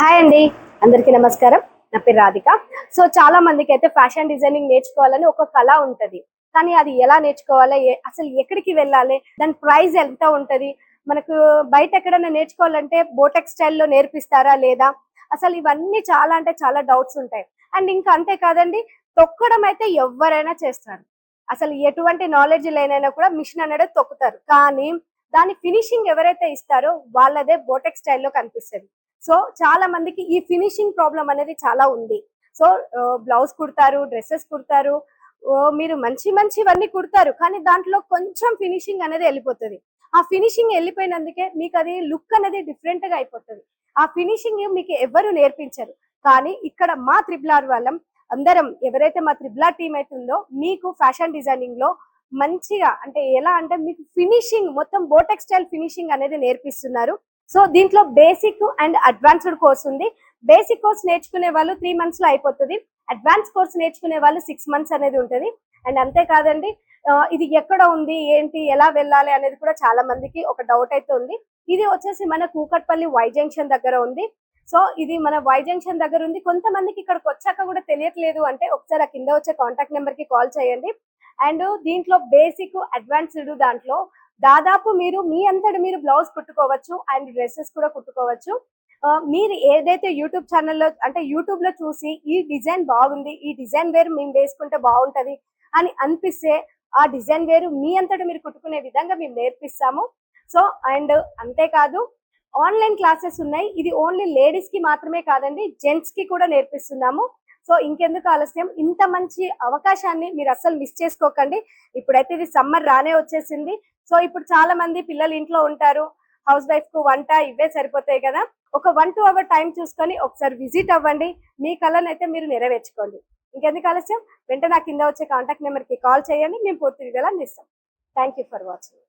Hi అండి. అందరికీ నమస్కారం. నా పేరు రాధిక. సో చాలా మందికి అయితే ఫ్యాషన్ డిజైనింగ్ నేర్చుకోవాలని ఒక కళ ఉంటది. కానీ అది ఎలా నేర్చుకోవాలి? అసలు ఎక్కడికి వెళ్ళాలి? దాని ప్రైస్ ఎంత ఉంటది? మనకు బయట ఎక్కడైనా నేర్చుకోవాలంటే బోటెక్ స్టైల్లో నేర్పిస్తారా లేదా? అసలు ఇవన్నీ చాలా అంటే చాలా డౌట్స్ ఉంటాయి. అండ్ ఇంకా అంతే కాదండి తొక్కడం అయితే ఎవరైనా చేస్తారు. అసలు ఎటువంటి నాలెడ్జ్ లేనైనా కూడా మిషన్ అనేది తొక్కుతారు. కానీ దాని ఫినిషింగ్ ఎవరైతే ఇస్తారో వాళ్ళదే బోటెక్ స్టైల్లో కనిపిస్తుంది. సో చాలా మందికి ఈ ఫినిషింగ్ ప్రాబ్లం అనేది చాలా ఉంది. సో బ్లౌజ్ కుడతారు డ్రెస్సెస్ కుడతారు మీరు మంచి మంచివన్నీ కుడతారు కానీ దాంట్లో కొంచెం ఫినిషింగ్ అనేది వెళ్ళిపోతుంది. ఆ ఫినిషింగ్ వెళ్ళిపోయినందుకే మీకు అది లుక్ అనేది డిఫరెంట్గా అయిపోతుంది. ఆ ఫినిషింగ్ మీకు ఎవరు నేర్పించరు కానీ ఇక్కడ మా త్రిబులార్ వాళ్ళం అందరం ఎవరైతే మా త్రిబులార్ టీం అవుతుందో మీకు ఫ్యాషన్ డిజైనింగ్లో మంచిగా అంటే ఎలా అంటే మీకు ఫినిషింగ్ మొత్తం బోటెక్ స్టైల్ ఫినిషింగ్ అనేది నేర్పిస్తున్నారు. సో దీంట్లో బేసిక్ అండ్ అడ్వాన్స్డ్ కోర్స్ ఉంది. బేసిక్ కోర్స్ నేర్చుకునే వాళ్ళు త్రీ మంత్స్లో అయిపోతుంది. అడ్వాన్స్ కోర్స్ నేర్చుకునే వాళ్ళు సిక్స్ మంత్స్ అనేది ఉంటుంది. అండ్ అంతేకాదండి ఇది ఎక్కడ ఉంది ఏంటి ఎలా వెళ్ళాలి అనేది కూడా చాలా మందికి ఒక డౌట్ అయితే ఉంది. ఇది వచ్చేసి మన కూకట్పల్లి వై జంక్షన్ దగ్గర ఉంది. సో ఇది మన వై జంక్షన్ దగ్గర ఉంది. కొంతమందికి ఇక్కడికి వచ్చాక కూడా తెలియట్లేదు అంటే ఒకసారి ఆ కింద వచ్చే కాంటాక్ట్ నెంబర్కి కాల్ చేయండి. అండ్ దీంట్లో బేసిక్ అడ్వాన్స్డ్ దాంట్లో దాదాపు మీరు మీ అంతటి మీరు బ్లౌజ్ కుట్టుకోవచ్చు అండ్ డ్రెస్సెస్ కూడా కుట్టుకోవచ్చు. మీరు ఏదైతే యూట్యూబ్ ఛానల్లో అంటే యూట్యూబ్లో చూసి ఈ డిజైన్ బాగుంది ఈ డిజైన్ వేరు మేము వేసుకుంటే బాగుంటది అని అనిపిస్తే ఆ డిజైన్ వేరు మీ అంతటి మీరు కుట్టుకునే విధంగా మేము నేర్పిస్తాము. సో అండ్ అంతేకాదు ఆన్లైన్ క్లాసెస్ ఉన్నాయి. ఇది ఓన్లీ లేడీస్కి మాత్రమే కాదండి జెంట్స్కి కూడా నేర్పిస్తున్నాము. సో ఇంకెందుకు ఆలస్యం? ఇంత మంచి అవకాశాన్ని మీరు అస్సలు మిస్ చేసుకోకండి. ఇప్పుడైతే ఇది సమ్మర్ రానే వచ్చేసింది. సో ఇప్పుడు చాలా మంది పిల్లలు ఇంట్లో ఉంటారు. హౌస్ వైఫ్కు వంట ఇవే సరిపోతాయి కదా. ఒక వన్ టూ అవర్ టైం చూసుకొని ఒకసారి విజిట్ అవ్వండి. మీ కళను అయితే మీరు నెరవేర్చుకోండి. ఇంకెందుకు ఆలస్యం? వెంటనే నా కింద వచ్చే కాంటాక్ట్ నెంబర్కి కాల్ చేయండి. మేము పూర్తి వివరాలు ఇస్తాం థ్యాంక్ యూ ఫర్ వాచింగ్.